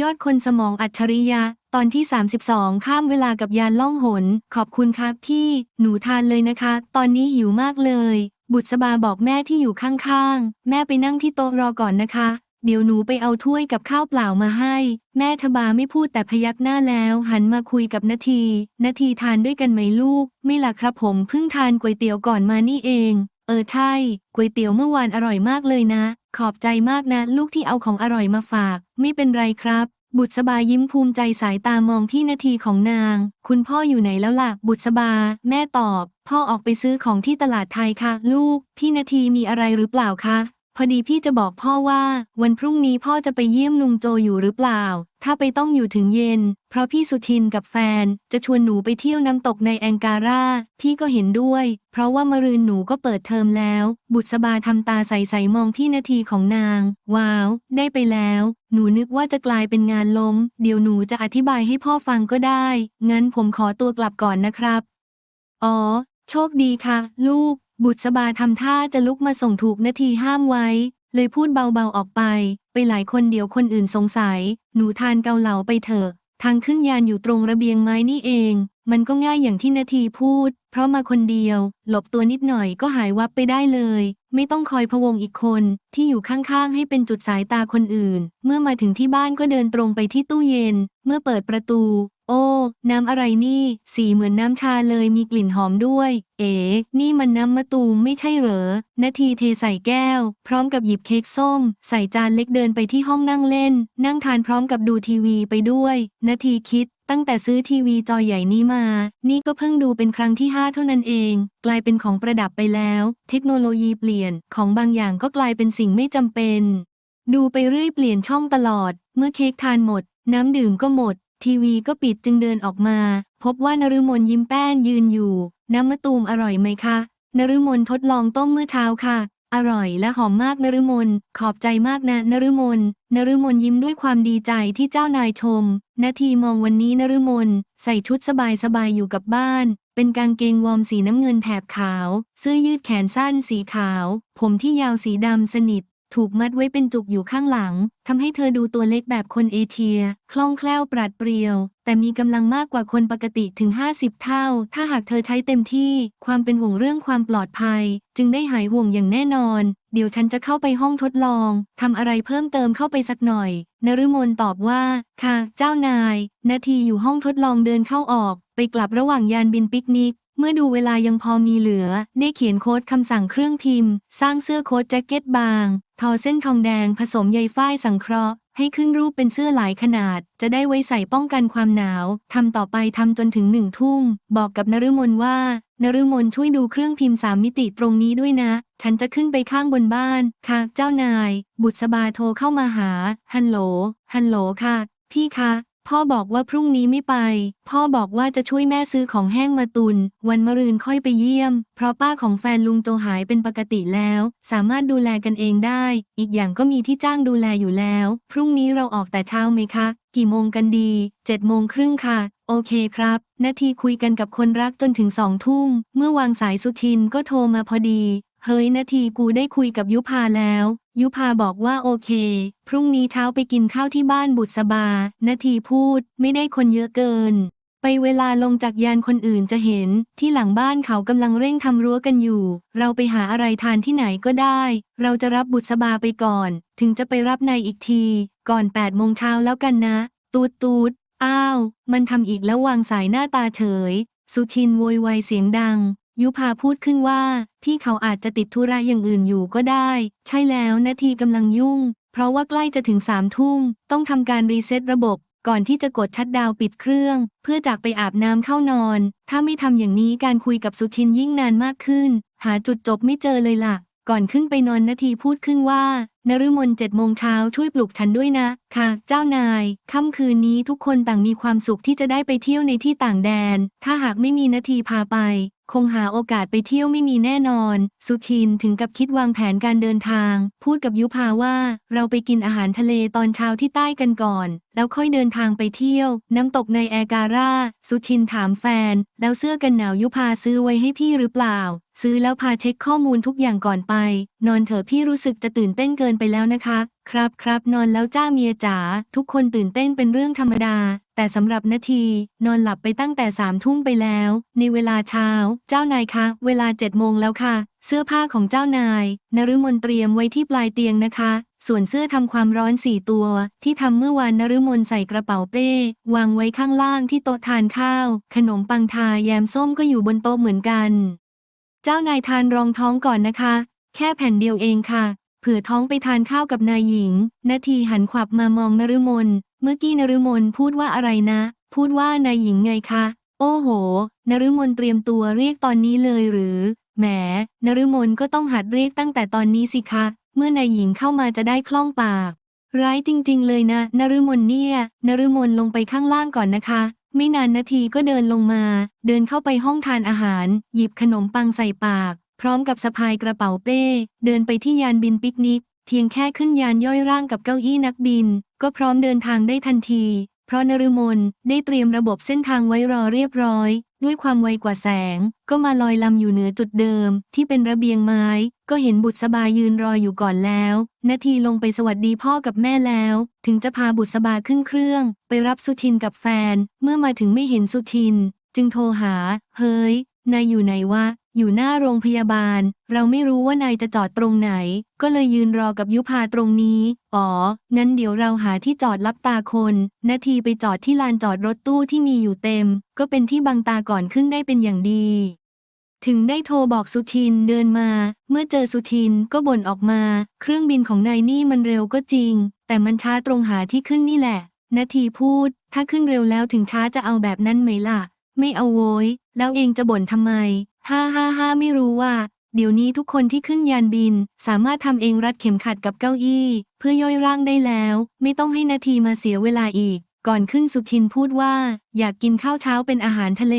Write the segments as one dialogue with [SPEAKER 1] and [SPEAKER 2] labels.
[SPEAKER 1] ยอดคนสมองอัจฉริยะ ตอนที่ 32 ข้ามเวลากับยานล่องหน ขอบคุณครับพี่หนูทานเลยนะคะ ตอนนี้หิวมากเลย บุษบาบอกแม่ที่อยู่ข้างๆ แม่ไปนั่งที่โต๊ะรอก่อนนะคะ เดี๋ยวหนูไปเอาถ้วยกับข้าวเปล่ามาให้ แม่ชบาไม่พูดแต่พยักหน้าแล้ว หันมาคุยกับนาทีนาทีทานด้วยกันไหมลูก ไม่ล่ะครับผมเพิ่งทานก๋วยเตี๋ยวก่อนมานี่เอง เออใช่ก๋วยเตี๋ยวเมื่อวานอร่อยมากเลยนะ ขอบใจมากนะ ลูกที่เอาของอร่อยมาฝาก ไม่เป็นไรครับ บุตรสบายิ้มภูมิใจสายตามองพี่นาทีของนาง คุณพ่ออยู่ไหนแล้วล่ะ บุตรสบา แม่ตอบ พ่อออกไปซื้อของที่ตลาดไทยค่ะ ลูก พี่นาทีมีอะไรหรือเปล่าคะ พอดีพี่จะบอกพ่อว่า วันพรุ่งนี้พ่อจะไปเยี่ยมลุงโจอยู่หรือเปล่า ถ้าไปต้องอยู่ถึงเย็น เพราะพี่สุทินกับแฟน จะชวนหนูไปเที่ยวน้ำตกในแองการา พี่ก็เห็นด้วย เพราะว่ามรืนหนูก็เปิดเทอมแล้ว บุษบาทำตาใสๆมองพี่นาทีของนาง ว้าว ได้ไปแล้ว หนูนึกว่าจะกลายเป็นงานล้ม เดี๋ยวหนูจะอธิบายให้พ่อฟังก็ได้ งั้นผมขอตัวกลับก่อนนะครับ อ๋อ โชคดีค่ะ ลูก บุษบาทำท่าจะลุกมาส่งถูกนาทีห้ามไว้ เลยพูดเบาๆออกไป ไปหลายคนเดี๋ยวคนอื่นสงสัย หนูทานเกาเหลาไปเถอะ ทางขึ้นยานอยู่ตรงระเบียงไม้นี่เอง มันก็ง่ายอย่างที่นาทีพูด เพราะมาคนเดียว หลบตัวนิดหน่อยก็หายวับไปได้เลย ไม่ต้องคอยพะวงอีกคนที่อยู่ข้างๆให้เป็นจุดสายตาคนอื่น เมื่อมาถึงที่บ้านก็เดินตรงไปที่ตู้เย็น เมื่อเปิดประตู โอ้ น้ำอะไรนี่ สีเหมือนน้ำชาเลยมีกลิ่นหอมด้วย เอ๋ นี่มันน้ำมะตูมไม่ใช่เหรอ นาทีเทใส่แก้ว พร้อมกับหยิบเค้กส้ม ใส่จานเล็กเดินไปที่ห้องนั่งเล่น นั่งทานพร้อมกับดูทีวีไปด้วย นาทีคิด ตั้งแต่ซื้อทีวีจอใหญ่นี้มา นี่ก็เพิ่งดูเป็นครั้งที่ 5 เท่านั้นเอง กลายเป็นของประดับไปแล้ว เทคโนโลยีเปลี่ยน ของบางอย่างก็กลายเป็นสิ่งไม่จำเป็น ดูไปเรื่อยเปลี่ยนช่องตลอด เมื่อเค้กทานหมด น้ำดื่มก็หมด ทีวีก็ปิดจึงเดินออกมา พบว่านฤมลยิ้มแป้นยืนอยู่ น้ำมะตูมอร่อยไหมคะนฤมลทดลองต้มเมื่อเช้าค่ะ อร่อยและหอมมากนฤมลขอบใจมากนะนฤมลนฤมลยิ้มด้วยความดีใจที่เจ้านายชม นาทีมองวันนี้นฤมลใส่ชุดสบายๆอยู่กับบ้าน เป็นกางเกงวอร์มสีน้ำเงินแถบขาว เสื้อยืดแขนสั้นสีขาว ผมที่ยาวสีดำสนิท ถูกมัดไว้เป็นจุกอยู่ข้างหลังทำให้เธอดูตัวเล็กแบบคนเอเชีย คล่องแคล่วปราดเปรียว แต่มีกำลังมากกว่าคนปกติถึง 50 เท่า ถ้าหากเธอใช้เต็มที่ ความเป็นห่วงเรื่องความปลอดภัย จึงได้หายห่วงอย่างแน่นอน เดี๋ยวฉันจะเข้าไปห้องทดลองทำอะไรเพิ่มเติมเข้าไปสักหน่อย นฤมลตอบว่า ค่ะ เจ้านาย นาทีอยู่ห้องทดลองเดินเข้าออก ไปกลับระหว่างยานบินปิกนิก เมื่อดูเวลายังพอมีเหลือ ได้เขียนโค้ดคำสั่งเครื่องพิมพ์ สร้างเสื้อโค้ดแจ็คเก็ตบาง ทอเส้นทองแดงผสมใยฝ้ายสังเคราะห์ ให้ขึ้นรูปเป็นเสื้อหลายขนาด จะได้ไว้ใส่ป้องกันความหนาวทำต่อไปทำจนถึงหนึ่งทุ่ม บอกกับนฤมลว่านฤมลช่วยดูเครื่องพิมพ์สามมิติตรงนี้ด้วยนะ ฉันจะขึ้นไปข้างบนบ้าน ค่ะ เจ้านาย บุษบาโทรเข้ามาหา ฮัลโหล ฮัลโหลค่ะ พี่คะ พ่อบอกว่าพรุ่งนี้ไม่ไป พ่อบอกว่าจะช่วยแม่ซื้อของแห้งมาตุน วันมะรืนค่อยไปเยี่ยม เพราะป้าของแฟนลุงโจหายเป็นปกติแล้ว สามารถดูแลกันเองได้ อีกอย่างก็มีที่จ้างดูแลอยู่แล้ว พรุ่งนี้เราออกแต่เช้าไหมคะ กี่โมงกันดี เจ็ดโมงครึ่งค่ะ โอเคครับ นาทีคุยกันกับคนรักจนถึงสองทุ่ม เมื่อวางสายสุชินก็โทรมาพอดี เฮ้ยนาทีกูได้คุยกับยุพาแล้ว ยุพาบอกว่าโอเค พรุ่งนี้เช้าไปกินข้าวที่บ้านบุษบา นาทีพูด ไม่ได้คนเยอะเกิน ไปเวลาลงจากยานคนอื่นจะเห็น ที่หลังบ้านเขากำลังเร่งทำรั้วกันอยู่ เราไปหาอะไรทานที่ไหนก็ได้ เราจะรับบุษบาไปก่อน ถึงจะไปรับนายอีกที ก่อน8ปดโมงเช้าแล้วกันนะ ตูดตูดอ้าว มันทำอีกแล้ววางสายหน้าตาเฉย สุชินโวยวายเสียงดัง ยุพาพูดขึ้นว่า พี่เขาอาจจะติดธุระอย่างอื่นอยู่ก็ได้ ใช่แล้วนาทีกำลังยุ่ง เพราะว่าใกล้จะถึงสามทุ่มต้องทำการรีเซ็ตระบบ ก่อนที่จะกดชัดดาวปิดเครื่อง เพื่อจากไปอาบน้ำเข้านอน ถ้าไม่ทำอย่างนี้การคุยกับสุชินยิ่งนานมากขึ้น หาจุดจบไม่เจอเลยล่ะ ก่อนขึ้นไปนอนนาทีพูดขึ้นว่านฤมลเจ็ดโมงเช้าช่วยปลุกฉันด้วยนะ ค่ะ เจ้านาย ค่ำคืนนี้ทุกคนต่างมีความสุขที่จะได้ไปเที่ยวในที่ต่างแดน ถ้าหากไม่มีนาทีพาไป คงหาโอกาสไปเที่ยวไม่มีแน่นอน สุชินถึงกับคิดวางแผนการเดินทาง พูดกับยุพาว่า เราไปกินอาหารทะเลตอนเช้าที่ใต้กันก่อน แล้วค่อยเดินทางไปเที่ยว น้ำตกในแอการ่า สุชินถามแฟน แล้วเสื้อกันหนาวยุพาซื้อไว้ให้พี่หรือเปล่า ซื้อแล้วพาเช็คข้อมูลทุกอย่างก่อนไป นอนเถอะพี่รู้สึกจะตื่นเต้นเกินไปแล้วนะคะ ครับครับนอนแล้วจ้าเมียจ๋าทุกคนตื่นเต้นเป็นเรื่องธรรมดา แต่สำหรับนาที นอนหลับไปตั้งแต่สามทุ่มไปแล้ว ในเวลาเช้า เจ้านายคะ เวลาเจ็ดโมงแล้วค่ะ เสื้อผ้าของเจ้านายนฤมนเตรียมไว้ที่ปลายเตียงนะคะ ส่วนเสื้อทำความร้อนสี่ตัว ที่ทำเมื่อวานนฤมนใส่กระเป๋าเป้ วางไว้ข้างล่างที่โต๊ะทานข้าว ขนมปังทาแยมส้มก็อยู่บนโต๊ะเหมือนกัน เจ้านายทานรองท้องก่อนนะคะ แค่แผ่นเดียวเองค่ะ เผื่อท้องไปทานข้าวกับนายหญิง นาทีหันขวับมามองนฤมล เมื่อกี้นฤมลพูดว่าอะไรนะ พูดว่านายหญิงไงคะ โอ้โห นฤมลเตรียมตัวเรียกตอนนี้เลยหรือ แหม นฤมลก็ต้องหัดเรียกตั้งแต่ตอนนี้สิคะ เมื่อนายหญิงเข้ามาจะได้คล่องปาก ร้ายจริง ๆ เลยนะ นฤมลเนี่ย นฤมลลงไปข้างล่างก่อนนะคะ ไม่นานนาทีก็เดินลงมา เดินเข้าไปห้องทานอาหาร หยิบขนมปังใส่ปาก พร้อมกับสะพายกระเป๋าเป้ เดินไปที่ยานบินปิกนิก เพียงแค่ขึ้นยานย่อยร่างกับเก้าอี้นักบิน ก็พร้อมเดินทางได้ทันที เพราะนรุมนได้เตรียมระบบเส้นทางไว้รอเรียบร้อย ด้วยความไวกว่าแสง ก็มาลอยลำอยู่เหนือจุดเดิม ที่เป็นระเบียงไม้ ก็เห็นบุตรสบายยืนรออยู่ก่อนแล้ว นาทีลงไปสวัสดีพ่อกับแม่แล้ว ถึงจะพาบุตรสบาขึ้นเครื่อง ไปรับสุทินกับแฟน เมื่อมาถึงไม่เห็นสุทิน จึงโทรหา เฮ้ย นายอยู่ไหนวะ อยู่หน้าโรงพยาบาล เราไม่รู้ว่านายจะจอดตรงไหน ก็เลยยืนรอกับยุพาตรงนี้ อ๋องั้นเดี๋ยวเราหาที่จอดรับตาคน นาทีไปจอดที่ลานจอดรถตู้ที่มีอยู่เต็ม ก็เป็นที่บังตาก่อนขึ้นได้เป็นอย่างดีถึงได้โทรบอกสุทินเดินมา เมื่อเจอสุทินก็บ่นออกมา เครื่องบินของนายนี่มันเร็วก็จริง แต่มันช้าตรงหาที่ขึ้นนี่แหละ นาทีพูด ถ้าขึ้นเร็วแล้วถึงช้าจะเอาแบบนั้นไหมล่ะ ไม่เอาโวย แล้วเองจะบ่นทำไม ฮ่าฮ่าฮ่าไม่รู้ว่า เดี๋ยวนี้ทุกคนที่ขึ้นยานบิน สามารถทำเองรัดเข็มขัดกับเก้าอี้ เพื่อย่อยร่างได้แล้ว ไม่ต้องให้นาทีมาเสียเวลาอีก ก่อนขึ้นสุทินพูดว่า อยากกินข้าวเช้าเป็นอาหารทะเล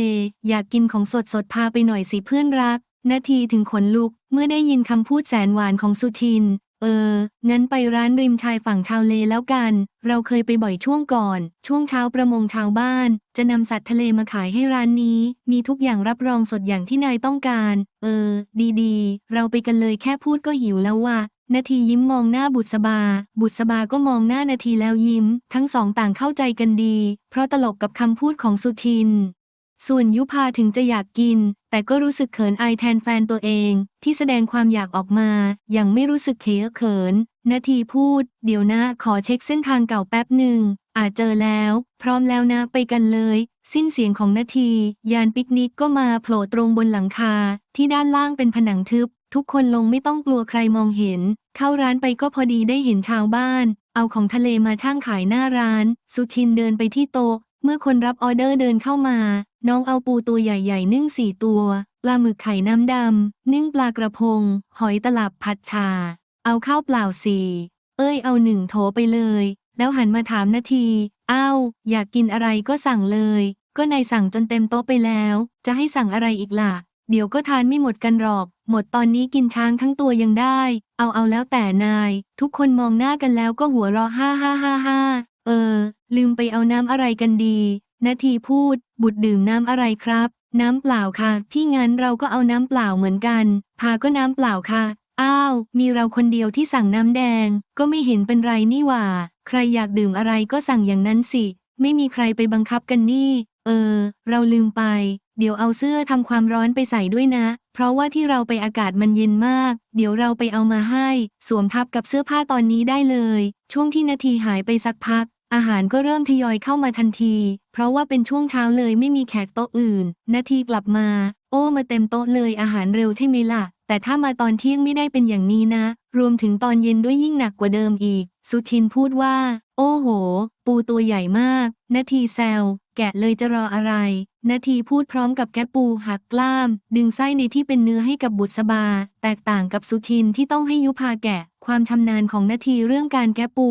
[SPEAKER 1] อยากกินของสดสดพาไปหน่อยสิเพื่อนรัก นาทีถึงขนลุก เมื่อได้ยินคำพูดแสนหวานของสุทิน เออ งั้นไปร้านริมชายฝั่งชาวเลแล้วกัน เราเคยไปบ่อยช่วงก่อน ช่วงเช้าประมงชาวบ้าน จะนำสัตว์ทะเลมาขายให้ร้านนี้ มีทุกอย่างรับรองสดอย่างที่นายต้องการ เออ ดีๆ เราไปกันเลยแค่พูดก็หิวแล้วว่ะนาทียิ้มมองหน้าบุษบา บุษบาก็มองหน้านาทีแล้วยิ้ม ทั้งสองต่างเข้าใจกันดี เพราะตลกกับคำพูดของสุทิน ส่วนยุพาถึงจะอยากกิน แต่ก็รู้สึกเขินอายแทนแฟนตัวเอง ที่แสดงความอยากออกมา อย่างไม่รู้สึกเขยเขิน นาทีพูด เดี๋ยวนะขอเช็คเส้นทางเก่าแป๊บหนึ่ง อาจเจอแล้ว พร้อมแล้วนะไปกันเลย สิ้นเสียงของนาที ยานปิกนิกก็มาโผล่ตรงบนหลังคา ที่ด้านล่างเป็นผนังทึบ ทุกคนลงไม่ต้องกลัวใครมองเห็น เข้าร้านไปก็พอดีได้เห็นชาวบ้าน เอาของทะเลมาช่างขายหน้าร้าน สุชินเดินไปที่โต๊ะ เมื่อคนรับออเดอร์เดินเข้ามา น้องเอาปูตัวใหญ่ๆ นึ่งสี่ตัว ปลาหมึกไข่น้ำดำ นึ่งปลากระพง หอยตลับผัดชา เอาข้าวเปล่าสี่เอ้ยเอาหนึ่งโถไปเลย แล้วหันมาถามนาที อ้าว อยากกินอะไรก็สั่งเลย ก็นายสั่งจนเต็มโต๊ะไปแล้ว จะให้สั่งอะไรอีกล่ะ เดี๋ยวก็ทานไม่หมดกันหรอก หมดตอนนี้กินช้างทั้งตัวยังได้ เอาเอาแล้วแต่นาย ทุกคนมองหน้ากันแล้วก็หัวเราะฮ่าฮ่าฮ่าฮ่าเออ ลืมไปเอาน้ำอะไรกันดี นาทีพูด บุตรดื่มน้ำอะไรครับ น้ำเปล่าค่ะ พี่งั้นเราก็เอาน้ำเปล่าเหมือนกัน พาก็น้ำเปล่าค่ะ อ้าว มีเราคนเดียวที่สั่งน้ำแดง ก็ไม่เห็นเป็นไรนี่หว่า ใครอยากดื่มอะไรก็สั่งอย่างนั้นสิ ไม่มีใครไปบังคับกันนี่ เออ เราลืมไป เดี๋ยวเอาเสื้อทำความร้อนไปใส่ด้วยนะ เพราะว่าที่เราไปอากาศมันเย็นมาก เดี๋ยวเราไปเอามาให้ สวมทับกับเสื้อผ้าตอนนี้ได้เลย ช่วงที่นาทีหายไปสักพัก อาหารก็เริ่มทยอยเข้ามาทันที เพราะว่าเป็นช่วงเช้าเลยไม่มีแขกโต๊ะอื่น นาทีกลับมา โอ้มาเต็มโต๊ะเลยอาหารเร็วใช่ไหมล่ะ แต่ถ้ามาตอนเที่ยงไม่ได้เป็นอย่างนี้นะ รวมถึงตอนเย็นด้วยยิ่งหนักกว่าเดิมอีก สุชินพูดว่า โอ้โห ปูตัวใหญ่มาก นาทีแซวแกะเลยจะรออะไร นาทีพูดพร้อมกับแกะปูหักกล้าม ดึงไส้ในที่เป็นเนื้อให้กับบุตรสบา แตกต่างกับสุทินที่ต้องให้ยุพาแกะ ความชำนาญของนาทีเรื่องการแกะปู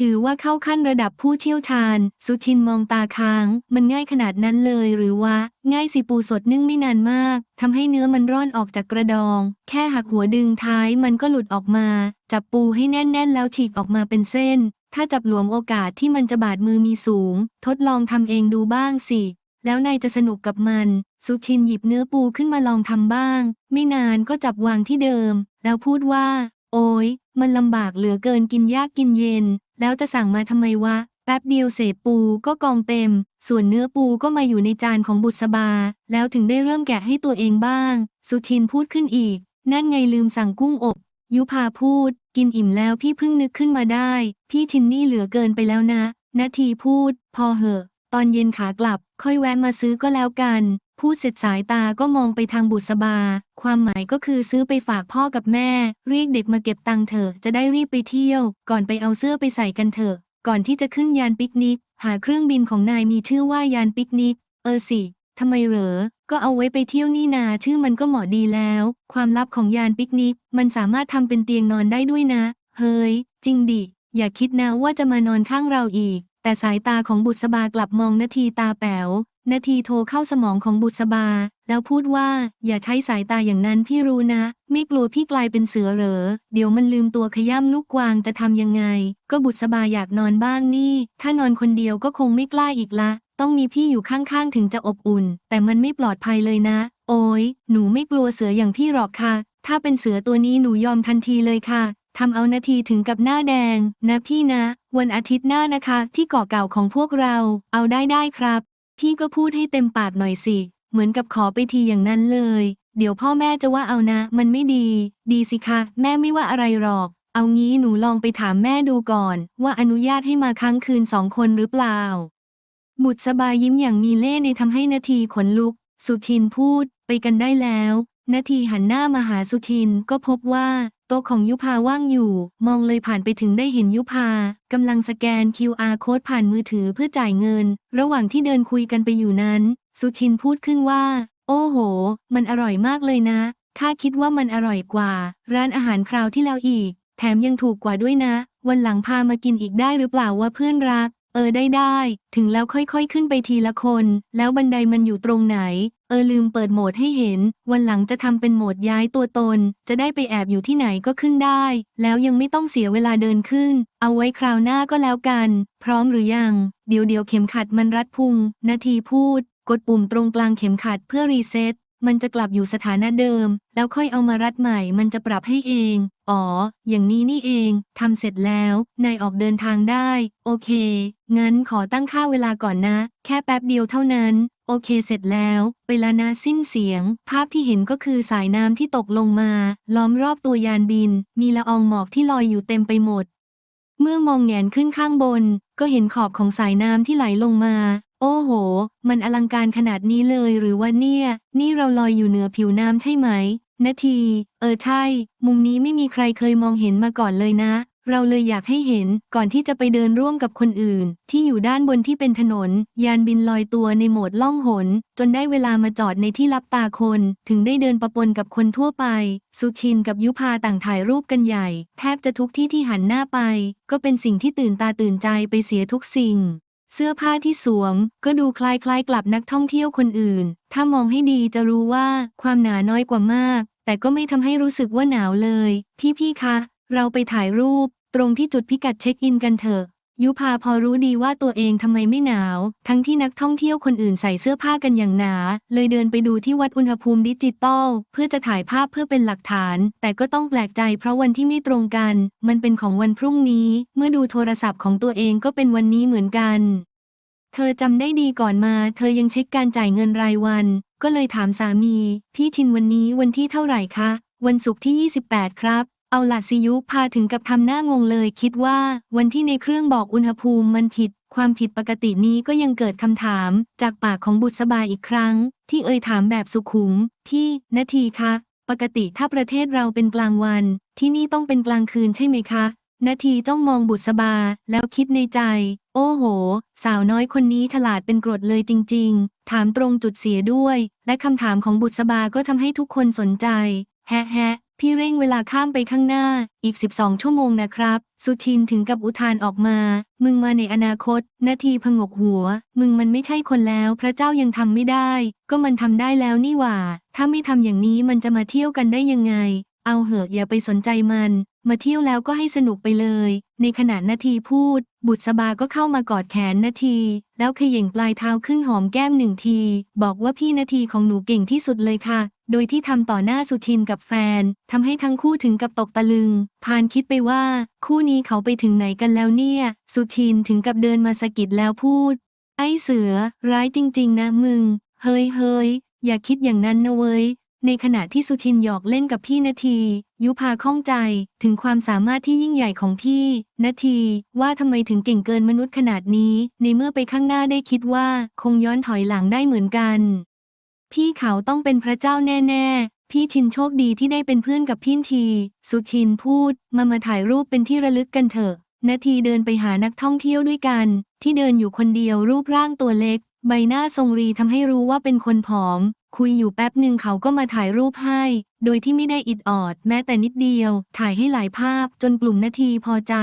[SPEAKER 1] ถือว่าเข้าขั้นระดับผู้เชี่ยวชาญ สุชินมองตาค้าง มันง่ายขนาดนั้นเลยหรือว่าง่ายสิปูสดนึ่งไม่นานมากทำให้เนื้อมันร่อนออกจากกระดอง แค่หักหัวดึงท้ายมันก็หลุดออกมา จับปูให้แน่นๆ แล้วฉีกออกมาเป็นเส้น ถ้าจับหลวมโอกาสที่มันจะบาดมือมีสูง ทดลองทำเองดูบ้างสิ แล้วนายจะสนุกกับมันสุชินหยิบเนื้อปูขึ้นมาลองทำบ้าง ไม่นานก็จับวางที่เดิม แล้วพูดว่า โอ้ยมันลำบากเหลือเกินกินยากกินเย็น แล้วจะสั่งมาทำไมวะ แป๊บเดียวเศษปูก็กองเต็ม ส่วนเนื้อปูก็มาอยู่ในจานของบุษบา แล้วถึงได้เริ่มแกะให้ตัวเองบ้าง สุชินพูดขึ้นอีก นั่นไงลืมสั่งกุ้งอบ ยุพาพูด กินอิ่มแล้วพี่เพิ่งนึกขึ้นมาได้ พี่ชินนี่เหลือเกินไปแล้วนะ นาทีพูด พอเหอะ ตอนเย็นขากลับ ค่อยแวะมาซื้อก็แล้วกัน พูดเสร็จสายตาก็มองไปทางบุษบา ความหมายก็คือซื้อไปฝากพ่อกับแม่ เรียกเด็กมาเก็บตังค์เถอะ จะได้รีบไปเที่ยว ก่อนไปเอาเสื้อไปใส่กันเถอะ ก่อนที่จะขึ้นยานปิกนิก หาเครื่องบินของนายมีชื่อว่ายานปิกนิก เออสิทำไมเหรอ ก็เอาไว้ไปเที่ยวนี่นา ชื่อมันก็เหมาะดีแล้ว ความลับของยานปิกนิก มันสามารถทำเป็นเตียงนอนได้ด้วยนะ เฮ้ย จริงดิ อย่าคิดนะว่าจะมานอนข้างเราอีก แต่สายตาของบุษบากลับมองนาทีตาแป๋ว นาทีโทรเข้าสมองของบุษบา แล้วพูดว่าอย่าใช้สายตาอย่างนั้นพี่รู้นะ ไม่กลัวพี่กลายเป็นเสือเหรอ เดี๋ยวมันลืมตัวขย้ำลูกกวางจะทำยังไง ก็บุษบาอยากนอนบ้างนี่ ถ้านอนคนเดียวก็คงไม่กล้าอีกละ ต้องมีพี่อยู่ข้างๆถึงจะอบอุ่น แต่มันไม่ปลอดภัยเลยนะ โอ้ยหนูไม่กลัวเสืออย่างพี่หรอกค่ะ ถ้าเป็นเสือตัวนี้หนูยอมทันทีเลยค่ะทำเอานาทีถึงกับหน้าแดง นะพี่นะ วันอาทิตย์หน้านะคะ ที่เกาะเก่าของพวกเรา เอาได้ได้ครับ พี่ก็พูดให้เต็มปากหน่อยสิ เหมือนกับขอไปทีอย่างนั้นเลย เดี๋ยวพ่อแม่จะว่าเอานะ มันไม่ดี ดีสิคะ แม่ไม่ว่าอะไรหรอก เอางี้หนูลองไปถามแม่ดูก่อน ว่าอนุญาตให้มาค้างคืนสองคนหรือเปล่า บุตรสบายยิ้มอย่างมีเล่ห์ในทำให้นาทีขนลุก สุทินพูด ไปกันได้แล้ว นาทีหันหน้ามาหาสุทินก็พบว่า โต๊ะของยุพาว่างอยู่ มองเลยผ่านไปถึงได้เห็นยุพากำลังสแกน QR โค้ดผ่านมือถือเพื่อจ่ายเงิน ระหว่างที่เดินคุยกันไปอยู่นั้น สุทินพูดขึ้นว่า โอ้โห มันอร่อยมากเลยนะข้าคิดว่ามันอร่อยกว่า ร้านอาหารคราวที่แล้วอีก แถมยังถูกกว่าด้วยนะ วันหลังพามากินอีกได้หรือเปล่าว่าเพื่อนรัก เออได้ได้ ถึงแล้วค่อยๆ ขึ้นไปทีละคน แล้วบันไดมันอยู่ตรงไหน เออลืมเปิดโหมดให้เห็น วันหลังจะทำเป็นโหมดย้ายตัวตน จะได้ไปแอบอยู่ที่ไหนก็ขึ้นได้ แล้วยังไม่ต้องเสียเวลาเดินขึ้น เอาไว้คราวหน้าก็แล้วกัน พร้อมหรือยัง เดี๋ยวเดี๋ยวเข็มขัดมันรัดพุง นาทีพูด กดปุ่มตรงกลางเข็มขัดเพื่อรีเซ็ต มันจะกลับอยู่สถานะเดิม แล้วค่อยเอามารัดใหม่ มันจะปรับให้เอง อ๋อ อย่างนี้นี่เอง ทำเสร็จแล้ว นายออกเดินทางได้ โอเค งั้นขอตั้งค่าเวลาก่อนนะ แค่แป๊บเดียวเท่านั้น โอเคเสร็จแล้ว เวลานะสิ้นเสียง ภาพที่เห็นก็คือสายน้ำที่ตกลงมา ล้อมรอบตัวยานบิน มีละอองหมอกที่ลอยอยู่เต็มไปหมด เมื่อมองแงนขึ้นข้างบน ก็เห็นขอบของสายน้ำที่ไหลลงมา โอ้โห มันอลังการขนาดนี้เลยหรือว่าเนี่ย นี่เราลอยอยู่เหนือผิวน้ำใช่ไหม นาที เออใช่ มุมนี้ไม่มีใครเคยมองเห็นมาก่อนเลยนะ เราเลยอยากให้เห็นก่อนที่จะไปเดินร่วมกับคนอื่น ที่อยู่ด้านบนที่เป็นถนน ยานบินลอยตัวในโหมดล่องหน จนได้เวลามาจอดในที่ลับตาคน ถึงได้เดินประปนกับคนทั่วไป สุชินกับยุพาต่างถ่ายรูปกันใหญ่ แทบจะทุกที่ที่หันหน้าไป ก็เป็นสิ่งที่ตื่นตาตื่นใจไปเสียทุกสิ่ง เสื้อผ้าที่สวม ก็ดูคล้ายๆ กลับนักท่องเที่ยวคนอื่น ถ้ามองให้ดีจะรู้ว่าความหนาน้อยกว่ามาก แต่ก็ไม่ทำให้รู้สึกว่าหนาวเลย พี่ๆ คะ เราไปถ่ายรูป ตรงที่จุดพิกัดเช็คอินกันเถอะ ยุพาพอรู้ดีว่าตัวเองทำไมไม่หนาว ทั้งที่นักท่องเที่ยวคนอื่นใส่เสื้อผ้ากันอย่างหนา เลยเดินไปดูที่วัดอุณหภูมิดิจิตอลเพื่อจะถ่ายภาพเพื่อเป็นหลักฐาน แต่ก็ต้องแปลกใจเพราะวันที่ไม่ตรงกัน มันเป็นของวันพรุ่งนี้ เมื่อดูโทรศัพท์ของตัวเองก็เป็นวันนี้เหมือนกัน เธอจำได้ดีก่อนมา เธอยังเช็คการจ่ายเงินรายวัน ก็เลยถามสามี พี่ชินวันนี้วันที่เท่าไหร่คะ วันศุกร์ที่ 28 ครับ เอาละสิยุพาถึงกับทำหน้างงเลยคิดว่าวันที่ในเครื่องบอกอุณหภูมิมันผิด ความผิดปกตินี้ก็ยังเกิดคำถาม จากปากของบุตรสบายอีกครั้ง ที่เอ่ยถามแบบสุขุม ที่นาทีคะ ปกติถ้าประเทศเราเป็นกลางวัน ที่นี่ต้องเป็นกลางคืนใช่ไหมคะนาทีจ้องมองบุษบา แล้วคิดในใจ โอ้โห สาวน้อยคนนี้ฉลาดเป็นกรดเลยจริง ๆ ถามตรงจุดเสียด้วย และคำถามของบุษบาก็ทำให้ทุกคนสนใจ แฮะแฮะ พี่เร่งเวลาข้ามไปข้างหน้า อีก 12 ชั่วโมงนะครับ สุชินถึงกับอุทานออกมา มึงมาในอนาคต นาทีพงกหัว มึงมันไม่ใช่คนแล้ว พระเจ้ายังทำไม่ได้ ก็มันทำได้แล้วนี่หว่า ถ้าไม่ทำอย่างนี้มันจะมาเที่ยวกันได้ยังไง เอาเหอะอย่าไปสนใจมัน มาเที่ยวแล้วก็ให้สนุกไปเลย ในขณะนาทีพูด บุษบาก็เข้ามากอดแขนนาที แล้วขย่งปลายเท้าขึ้นหอมแก้มหนึ่งที บอกว่าพี่นาทีของหนูเก่งที่สุดเลยค่ะ โดยที่ทำต่อหน้าสุทินกับแฟนทำให้ทั้งคู่ถึงกับตกตะลึง พานคิดไปว่า คู่นี้เขาไปถึงไหนกันแล้วเนี่ย สุทินถึงกับเดินมาสะกิดแล้วพูด ไอ้เสือ ร้ายจริง ๆ นะมึง เฮ้ยเฮ้ยอย่าคิดอย่างนั้นนะเว้ยในขณะที่สุทินหยอกเล่นกับพี่นาที ยุพาข้องใจถึงความสามารถที่ยิ่งใหญ่ของพี่นาทีว่าทำไมถึงเก่งเกินมนุษย์ขนาดนี้ ในเมื่อไปข้างหน้าได้คิดว่าคงย้อนถอยหลังได้เหมือนกัน พี่เขาต้องเป็นพระเจ้าแน่ๆ พี่ชินโชคดีที่ได้เป็นเพื่อนกับพี่ที สุชินพูด มามาถ่ายรูปเป็นที่ระลึกกันเถอะ นาทีเดินไปหานักท่องเที่ยวด้วยกัน ที่เดินอยู่คนเดียวรูปร่างตัวเล็ก ใบหน้าทรงรีทำให้รู้ว่าเป็นคนผอม คุยอยู่แป๊บหนึ่งเขาก็มาถ่ายรูปให้ โดยที่ไม่ได้อิดออด แม้แต่นิดเดียว ถ่ายให้หลายภาพจนกลุ่มนาทีพอใจ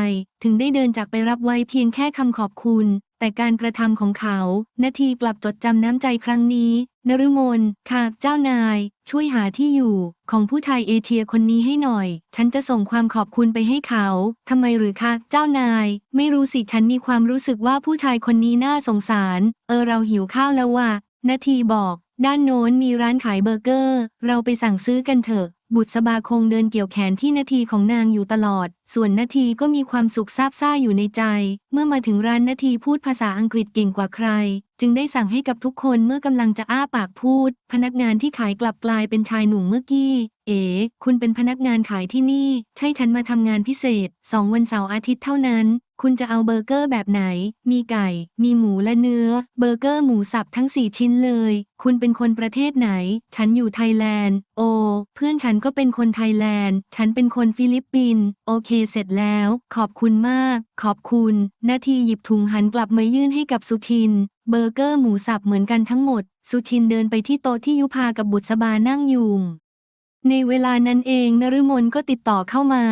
[SPEAKER 1] ถึงได้เดินจากไปรับไว้เพียงแค่คำขอบคุณ แต่การกระทำของเขา นาทีกลับจดจำน้ำใจครั้งนี้นฤมลค่ะเจ้านาย ช่วยหาที่อยู่ ของผู้ชายเอเชียคนนี้ให้หน่อย ฉันจะส่งความขอบคุณไปให้เขา ทำไมหรือคะเจ้านาย ไม่รู้สิฉันมีความรู้สึกว่าผู้ชายคนนี้น่าสงสาร เออเราหิวข้าวแล้วว่ะ นาทีบอก ด้านโน้นมีร้านขายเบอร์เกอร์ เราไปสั่งซื้อกันเถอะ บุตรสบาคงเดินเกี่ยวแขนที่นาทีของนางอยู่ตลอด ส่วนนาทีก็มีความสุขซาบซ่าอยู่ในใจ เมื่อมาถึงร้านนาทีพูดภาษาอังกฤษเก่งกว่าใคร จึงได้สั่งให้กับทุกคนเมื่อกำลังจะอ้าปากพูด พนักงานที่ขายกลับกลายเป็นชายหนุ่มเมื่อกี้ เอ๋ คุณเป็นพนักงานขายที่นี่ ใช่ฉันมาทำงานพิเศษสองวันเสาร์อาทิตย์เท่านั้นคุณจะเอาเบอร์เกอร์แบบไหน มีไก่ มีหมูและเนื้อ เบอร์เกอร์หมูสับทั้ง 4 ชิ้นเลย คุณเป็นคนประเทศไหน ฉันอยู่ไทยแลนด์ โอ เพื่อนฉันก็เป็นคนไทยแลนด์ ฉันเป็นคนฟิลิปปินส์ โอเคเสร็จแล้ว ขอบคุณมาก ขอบคุณ นาทีหยิบถุงหันกลับมายื่นให้กับสุทิน เบอร์เกอร์หมูสับเหมือนกันทั้งหมด สุทินเดินไปที่โต๊ะที่ยุพากับบุตรสบานั่งอยู่ในเวลานั้นเองนฤมลก็ติดต่อเข้ามา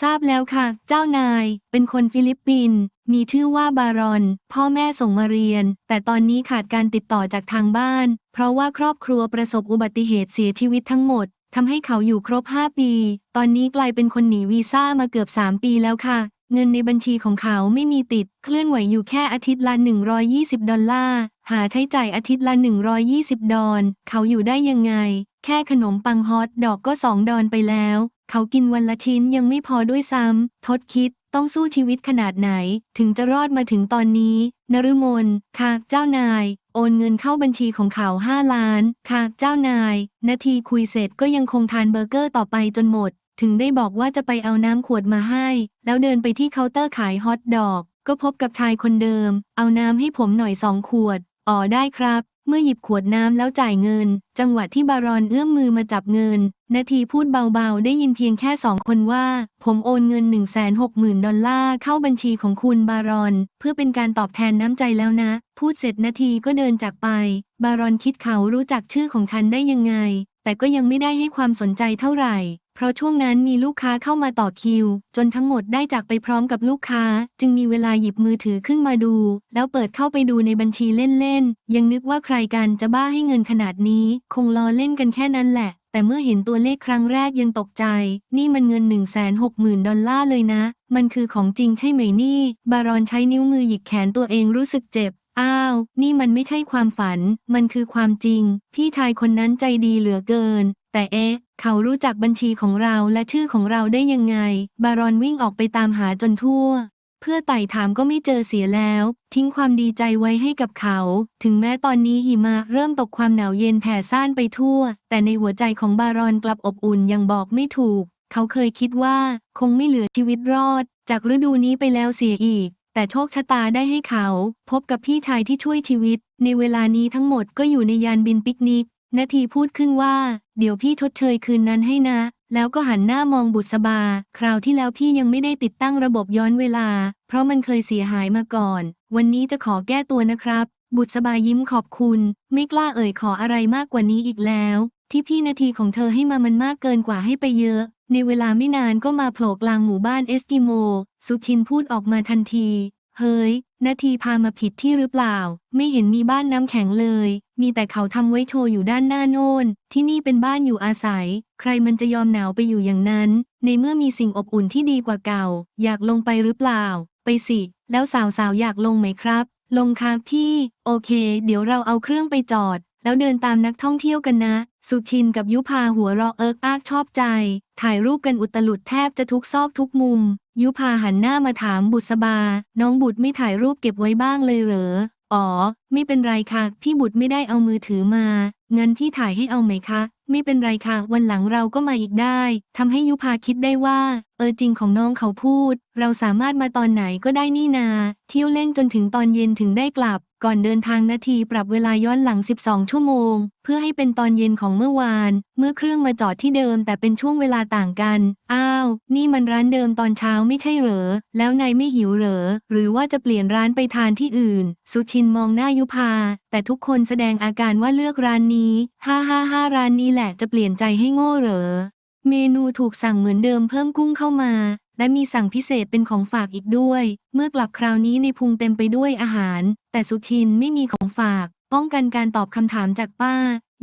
[SPEAKER 1] ทราบแล้วค่ะ เจ้านาย เป็นคนฟิลิปปินส์มีชื่อว่าบารอน พ่อแม่ส่งมาเรียน แต่ตอนนี้ขาดการติดต่อจากทางบ้าน เพราะว่าครอบครัวประสบอุบัติเหตุเสียชีวิตทั้งหมดทำให้เขาอยู่ครบ 5 ปี ตอนนี้กลายเป็นคนหนีวีซ่ามาเกือบ 3 ปีแล้วค่ะ เงินในบัญชีของเขาไม่มีติด เคลื่อนไหวอยู่แค่อาทิตย์ละ 120 ดอลลาร์ หาใช้จ่ายอาทิตย์ละ 120 ดอลเขาอยู่ได้ยังไง แค่ขนมปังฮอตดอกก็ 2 ดอนไปแล้ว เขากินวันละชิ้นยังไม่พอด้วยซ้ำ ทดคิดต้องสู้ชีวิตขนาดไหน ถึงจะรอดมาถึงตอนนี้นฤมลค่ะ เจ้านาย โอนเงินเข้าบัญชีของเขาห้าล้าน ค่ะ เจ้านาย นาทีคุยเสร็จก็ยังคงทานเบอร์เกอร์ต่อไปจนหมด ถึงได้บอกว่าจะไปเอาน้ำขวดมาให้ แล้วเดินไปที่เคาน์เตอร์ขายฮอทดอก ก็พบกับชายคนเดิม เอาน้ำให้ผมหน่อยสองขวด อ๋อได้ครับ เมื่อหยิบขวดน้ำแล้วจ่ายเงิน จังหวะที่บารอนเอื้อมมือมาจับเงิน นาทีพูดเบาๆ ได้ยินเพียงแค่สองคนว่า ผมโอนเงิน 1 6 0 0 0 0 ดอลลาร์เข้าบัญชีของคุณบารอน เพื่อเป็นการตอบแทนน้ำใจแล้วนะ พูดเสร็จนาทีก็เดินจากไป บารอนคิดเขารู้จักชื่อของฉันได้ยังไง แต่ก็ยังไม่ได้ให้ความสนใจเท่าไหร่ เพราะช่วงนั้นมีลูกค้าเข้ามาต่อคิว จนทั้งหมดได้จากไปพร้อมกับลูกค้า จึงมีเวลาหยิบมือถือขึ้นมาดู แล้วเปิดเข้าไปดูในบัญชีเล่นๆ ยังนึกว่าใครกันจะบ้าให้เงินขนาดนี้ คงล้อเล่นกันแค่นั้นแหละแต่เมื่อเห็นตัวเลขครั้งแรกยังตกใจ นี่มันเงิน 1 6 0 0 0 0 ดอลลาร์เลยนะ มันคือของจริงใช่ไหมนี่ บารอนใช้นิ้วมือหยิกแขนตัวเองรู้สึกเจ็บ อ้าว นี่มันไม่ใช่ความฝัน มันคือความจริง พี่ชายคนนั้นใจดีเหลือเกิน แต่เอ๊ะ เขารู้จักบัญชีของเราและชื่อของเราได้ยังไง บารอนวิ่งออกไปตามหาจนทั่ว เพื่อไต่ถามก็ไม่เจอเสียแล้ว ทิ้งความดีใจไว้ให้กับเขา ถึงแม้ตอนนี้หิมะเริ่มตกความหนาวเย็นแผ่ซ่านไปทั่ว แต่ในหัวใจของบารอนกลับอบอุ่นยังบอกไม่ถูก เขาเคยคิดว่า คงไม่เหลือชีวิตรอด จากฤดูนี้ไปแล้วเสียอีก แต่โชคชะตาได้ให้เขา พบกับพี่ชายที่ช่วยชีวิต ในเวลานี้ทั้งหมดก็อยู่ในยานบินปิกนิก นาทีพูดขึ้นว่า เดี๋ยวพี่ชดเชยคืนนั้นให้นะ แล้วก็หันหน้ามองบุษบา คราวที่แล้วพี่ยังไม่ได้ติดตั้งระบบย้อนเวลา เพราะมันเคยเสียหายมาก่อน วันนี้จะขอแก้ตัวนะครับ บุษบายิ้มขอบคุณ ไม่กล้าเอ่ยขออะไรมากกว่านี้อีกแล้ว ที่พี่นาทีของเธอให้มามันมากเกินกว่าให้ไปเยอะ ในเวลาไม่นานก็มาโผล่กลางหมู่บ้านเอสกิโม สุชินพูดออกมาทันที เฮ้ย นาทีพามาผิดที่หรือเปล่า ไม่เห็นมีบ้านน้ำแข็งเลย มีแต่เขาทำไว้โชว์อยู่ด้านหน้าโน่น ที่นี่เป็นบ้านอยู่อาศัย ใครมันจะยอมหนาวไปอยู่อย่างนั้น ในเมื่อมีสิ่งอบอุ่นที่ดีกว่าเก่า อยากลงไปหรือเปล่า ไปสิ แล้วสาวๆอยากลงไหมครับ ลงครับพี่ โอเค เดี๋ยวเราเอาเครื่องไปจอด แล้วเดินตามนักท่องเที่ยวกันนะ สุชินกับยุพาหัวเราะเอิกอากชอบใจ ถ่ายรูปกันอุตลุดแทบจะทุกซอกทุกมุม ยุพาหันหน้ามาถามบุษบา น้องบุตรไม่ถ่ายรูปเก็บไว้บ้างเลยเหรอ อ๋อ ไม่เป็นไรค่ะ พี่บุตรไม่ได้เอามือถือมา เงินพี่ถ่ายให้เอาไหมคะ ไม่เป็นไรค่ะ วันหลังเราก็มาอีกได้ ทำให้ยุพาคิดได้ว่าเออจริงของน้องเขาพูด เราสามารถมาตอนไหนก็ได้นี่นา เที่ยวเล่นจนถึงตอนเย็นถึงได้กลับ ก่อนเดินทางนาทีปรับเวลาย้อนหลัง 12 ชั่วโมง เพื่อให้เป็นตอนเย็นของเมื่อวาน เมื่อเครื่องมาจอดที่เดิมแต่เป็นช่วงเวลาต่างกัน อ้าว นี่มันร้านเดิมตอนเช้าไม่ใช่เหรอ แล้วนายไม่หิวเหรอ หรือว่าจะเปลี่ยนร้านไปทานที่อื่น สุชินมองหน้ายุพา แต่ทุกคนแสดงอาการว่าเลือกร้านนี้ ฮ่าฮ่าฮ่าร้านนี้แหละจะเปลี่ยนใจให้โง่เหรอ เมนูถูกสั่งเหมือนเดิมเพิ่มกุ้งเข้ามา และมีสั่งพิเศษเป็นของฝากอีกด้วย เมื่อกลับคราวนี้ในพุงเต็มไปด้วยอาหาร แต่สุชินไม่มีของฝาก ป้องกันการตอบคำถามจากป้า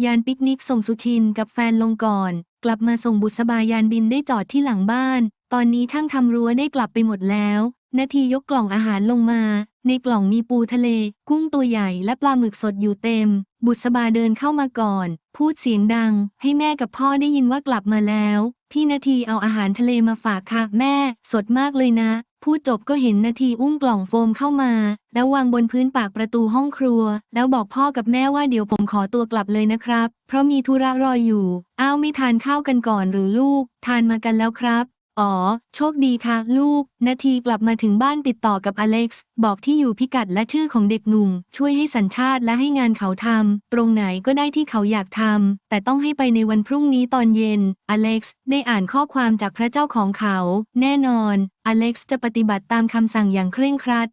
[SPEAKER 1] ยานปิกนิกส่งสุชินกับแฟนลงก่อน กลับมาส่งบุษบายานบินได้จอดที่หลังบ้าน ตอนนี้ช่างทำรั้วได้กลับไปหมดแล้ว นาทียกกล่องอาหารลงมา ในกล่องมีปูทะเล กุ้งตัวใหญ่และปลาหมึกสดอยู่เต็ม บุษบาเดินเข้ามาก่อน พูดเสียงดัง ให้แม่กับพ่อได้ยินว่ากลับมาแล้ว พี่นาทีเอาอาหารทะเลมาฝากค่ะแม่ สดมากเลยนะ พูดจบก็เห็นนาทีอุ้มกล่องโฟมเข้ามา แล้ววางบนพื้นปากประตูห้องครัว แล้วบอกพ่อกับแม่ว่าเดี๋ยวผมขอตัวกลับเลยนะครับ เพราะมีธุระรออยู่ อ้าวไม่ทานข้าวกันก่อนหรือลูก ทานมากันแล้วครับ อ๋อ โชคดีค่ะ ลูก นาทีกลับมาถึงบ้านติดต่อกับอเล็กซ์ บอกที่อยู่พิกัดและชื่อของเด็กหนุ่ม ช่วยให้สัญชาติและให้งานเขาทำ ตรงไหนก็ได้ที่เขาอยากทำ แต่ต้องให้ไปในวันพรุ่งนี้ตอนเย็น อเล็กซ์ได้อ่านข้อความจากพระเจ้าของเขา แน่นอน อเล็กซ์จะปฏิบัติตามคำสั่งอย่างเคร่งครัด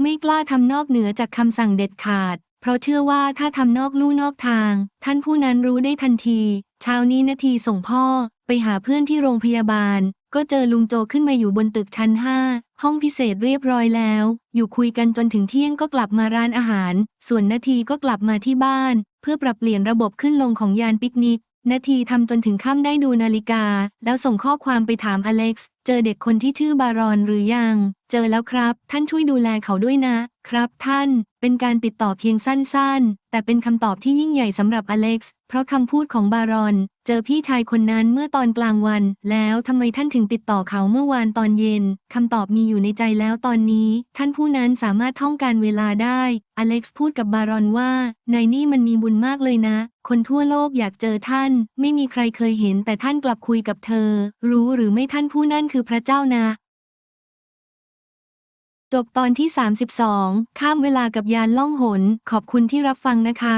[SPEAKER 1] ไม่กล้าทำนอกเหนือจากคำสั่งเด็ดขาด เพราะเชื่อว่าถ้าทำนอกลู่นอกทาง ท่านผู้นั้นรู้ได้ทันที เช้านี้นาทีส่งพ่อไปหาเพื่อนที่โรงพยาบาล ก็เจอลุงโจขึ้นมาอยู่บนตึกชั้น5ห้องพิเศษเรียบร้อยแล้ว อยู่คุยกันจนถึงเที่ยงก็กลับมาร้านอาหาร ส่วนนาทีก็กลับมาที่บ้าน เพื่อปรับเปลี่ยนระบบขึ้นลงของยานปิกนิก นาทีทำจนถึงค่ำได้ดูนาฬิกา แล้วส่งข้อความไปถามอเล็กซ์ เจอเด็กคนที่ชื่อบารอนหรือยัง เจอแล้วครับ ท่านช่วยดูแลเขาด้วยนะ ครับท่าน เป็นการติดต่อเพียงสั้นๆ แต่เป็นคำตอบที่ยิ่งใหญ่สำหรับอเล็กซ์ เพราะคำพูดของบารอน เจอพี่ชายคนนั้นเมื่อตอนกลางวัน แล้วทำไมท่านถึงติดต่อเขาเมื่อวานตอนเย็น คำตอบมีอยู่ในใจแล้วตอนนี้ ท่านผู้นั้นสามารถท่องการเวลาได้ อเล็กซ์พูดกับบารอนว่า ในนี่มันมีบุญมากเลยนะ คนทั่วโลกอยากเจอท่าน ไม่มีใครเคยเห็นแต่ท่านกลับคุยกับเธอ รู้หรือไม่ท่านผู้นั่นคือพระเจ้านะจบตอนที่ 32 ข้ามเวลากับยานล่องหน ขอบคุณที่รับฟังนะคะ